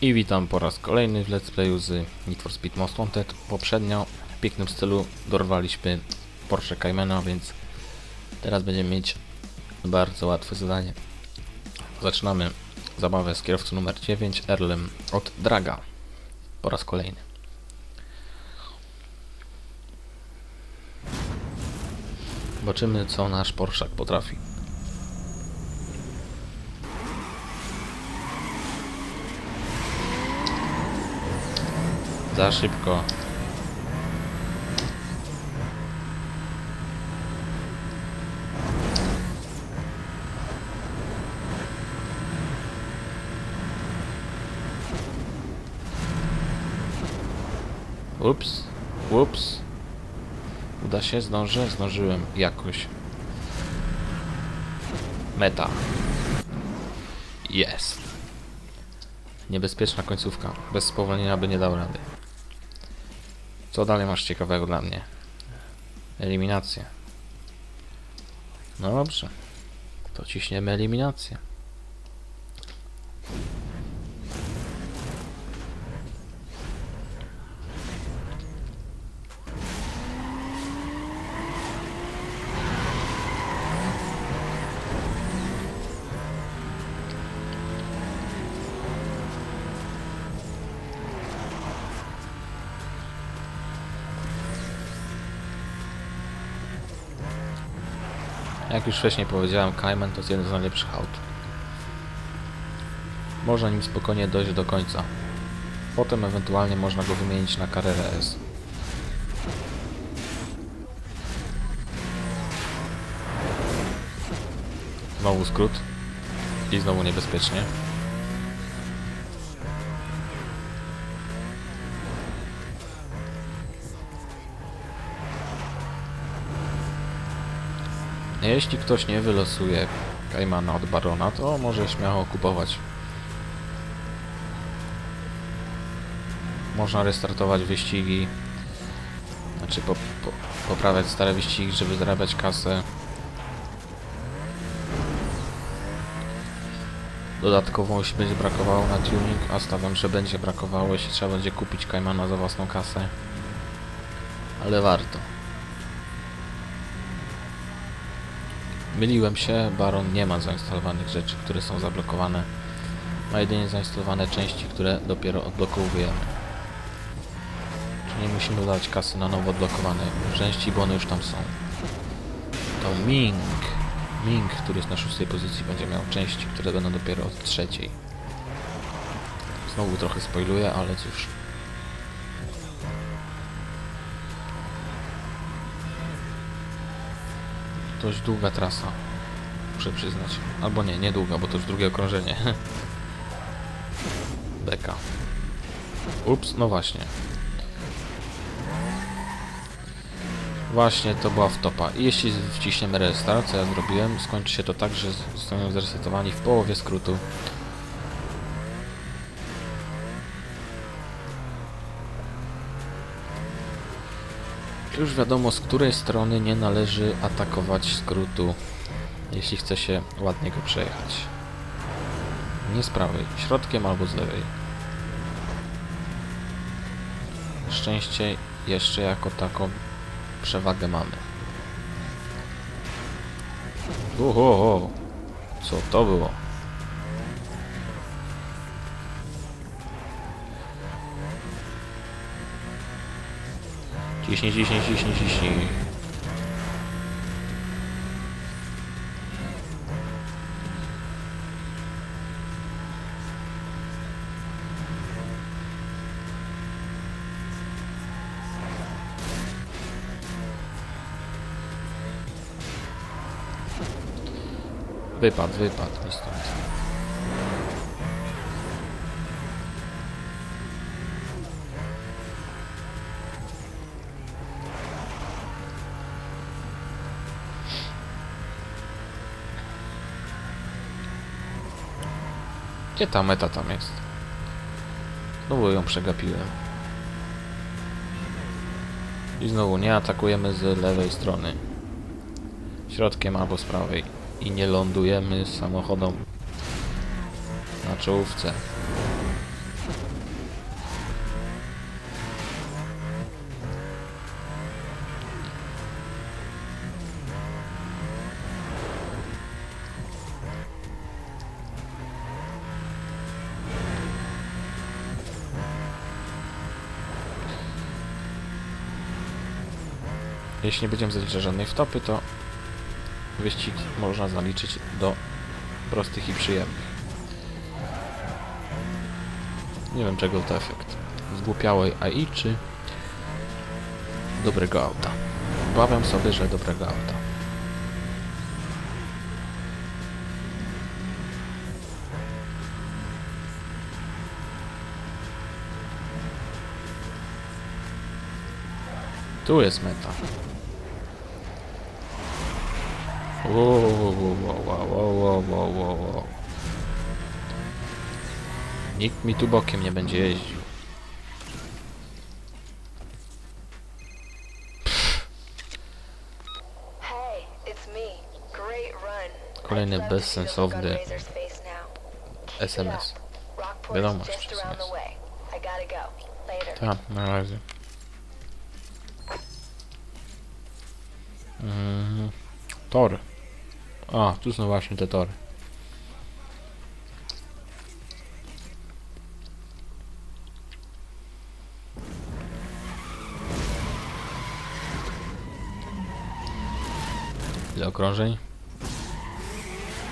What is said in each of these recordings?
I witam po raz kolejny w Let's Playu z Need for Speed Most Wanted. Poprzednio w pięknym stylu dorwaliśmy Porsche Caymana, więc teraz będziemy mieć bardzo łatwe zadanie. Zaczynamy zabawę z kierowcą numer 9, Erlem od Draga. Po raz kolejny. Zobaczymy co nasz Porszak potrafi. Za szybko. Ups, ups. Uda się, zdążę, zdążyłem jakoś. Meta. Jest. Niebezpieczna końcówka. Bez spowolnienia by nie dał rady. Co dalej masz ciekawego dla mnie? Eliminację. No dobrze. To ciśniemy eliminację. Jak już wcześniej powiedziałem, Cayman to jest jeden z najlepszych aut. Można nim spokojnie dojść do końca. Potem ewentualnie można go wymienić na Carrera S. Znowu skrót. I znowu niebezpiecznie. Jeśli ktoś nie wylosuje Caymana od Barona, to może śmiało kupować. Można restartować wyścigi, znaczy po, po, poprawiać stare wyścigi, żeby zarabiać kasę. Dodatkowo jeśli będzie brakowało na tuning, a stawiam, że będzie brakowało, jeśli trzeba będzie kupić Caymana za własną kasę. Ale warto. Myliłem się, Baron nie ma zainstalowanych rzeczy, które są zablokowane. Ma jedynie zainstalowane części, które dopiero odblokowujemy. Czyli nie musimy dodać kasy na nowo odblokowane części, bo one już tam są. To Ming. Ming, który jest na szóstej pozycji, będzie miał części, które będą dopiero od trzeciej. Znowu trochę spoiluję, ale cóż. Dość długa trasa. Muszę przyznać. Albo nie, nie długa, bo to już drugie okrążenie. Beka. Ups, no właśnie. Właśnie to była wtopa. I jeśli wciśniemy restart, co ja zrobiłem, skończy się to tak, że zostaną zresetowani w połowie skrótu. Już wiadomo, z której strony nie należy atakować skrótu, jeśli chce się ładnie go przejechać. Nie z prawej, środkiem albo z lewej. Na szczęście jeszcze jako taką przewagę mamy. Oho, co to było? Ciśnij, ciśnij, ciśnij, ciśnij. Wypad, wypad mi. Gdzie ta meta tam jest? Znowu ją przegapiłem. I znowu nie atakujemy z lewej strony. Środkiem albo z prawej. I nie lądujemy samochodem na czołówce. Jeśli nie będziemy zaliczać żadnej wtopy, to wyścig można zaliczyć do prostych i przyjemnych. Nie wiem czego to efekt. Zgłupiałej AI czy dobrego auta. Obawiam sobie, że dobrego auta. Tu jest meta. Wow, wow, wow, wow, wow, wow. Nikt mi tu bokiem nie będzie jeździł. Run. Kolejny bezsensowny SMS. Wiadomość SMS. Tak, na razie. Mhm. Tory. A, tu są właśnie te tory. Ile okrążeń?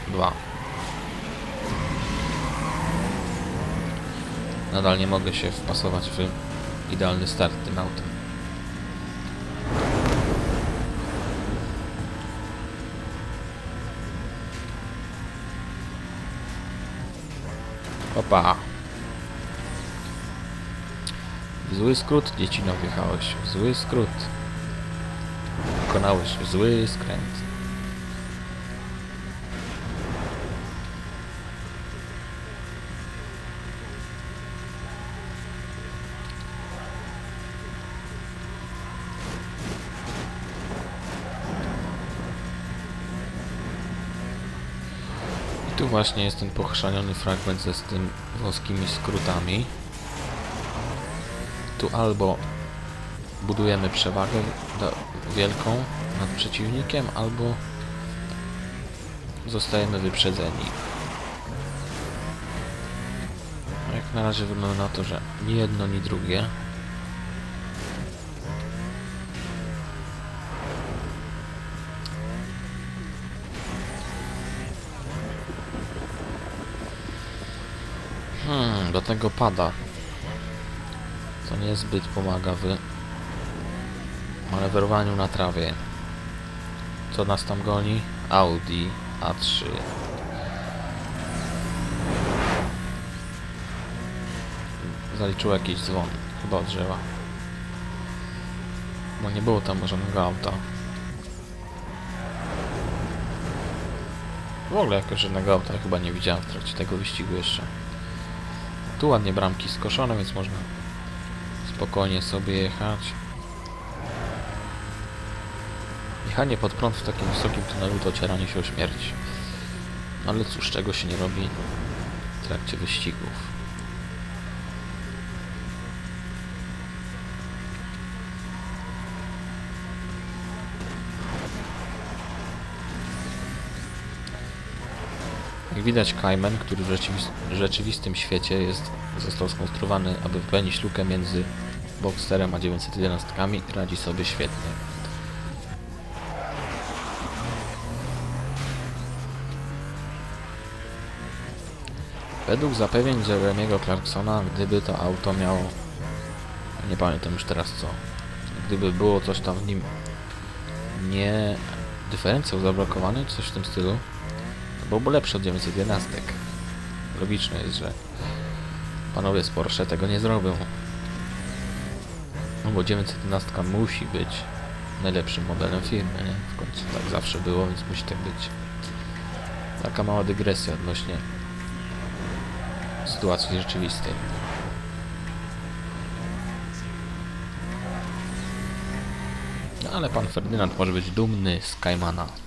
Dwa. Nadal nie mogę się wpasować w idealny start tym autem. Opa. W zły skrót, dziecino, wjechałeś. W zły skrót. Wykonałeś zły skręt. Tu właśnie jest ten pochrzaniony fragment ze z tym wąskimi skrótami. Tu albo budujemy przewagę wielką nad przeciwnikiem, albo zostajemy wyprzedzeni. A Jak na razie wygląda na to, że ni jedno, ni drugie. Tego pada. Co niezbyt pomaga w manewrowaniu na trawie. Co nas tam goni? Audi A3. Zaliczył jakiś dzwon. Chyba od drzewa. Bo nie było tam żadnego auta. W ogóle jakoś żadnego auta chyba nie widziałem w trakcie tego wyścigu jeszcze. Tu ładnie bramki skoszone, więc można spokojnie sobie jechać. Jechanie pod prąd w takim wysokim tunelu to ocieranie się o śmierć. Ale cóż, czego się nie robi w trakcie wyścigów. Jak widać Cayman, który w rzeczywist rzeczywistym świecie jest, został skonstruowany, aby wypełnić lukę między Boxsterem a 911, radzi sobie świetnie. Według zapewnień Jeremiego Clarksona, gdyby to auto miało, nie pamiętam już teraz co, gdyby było coś tam w nim nie dyferencjał zablokowany, coś w tym stylu, byłby lepszy od 911. Logiczne jest, że panowie z Porsche tego nie zrobią. No bo 911 musi być najlepszym modelem firmy, nie? W końcu tak zawsze było, więc musi tak być. Taka mała dygresja odnośnie sytuacji rzeczywistej. No ale pan Ferdynand może być dumny z Kaimana.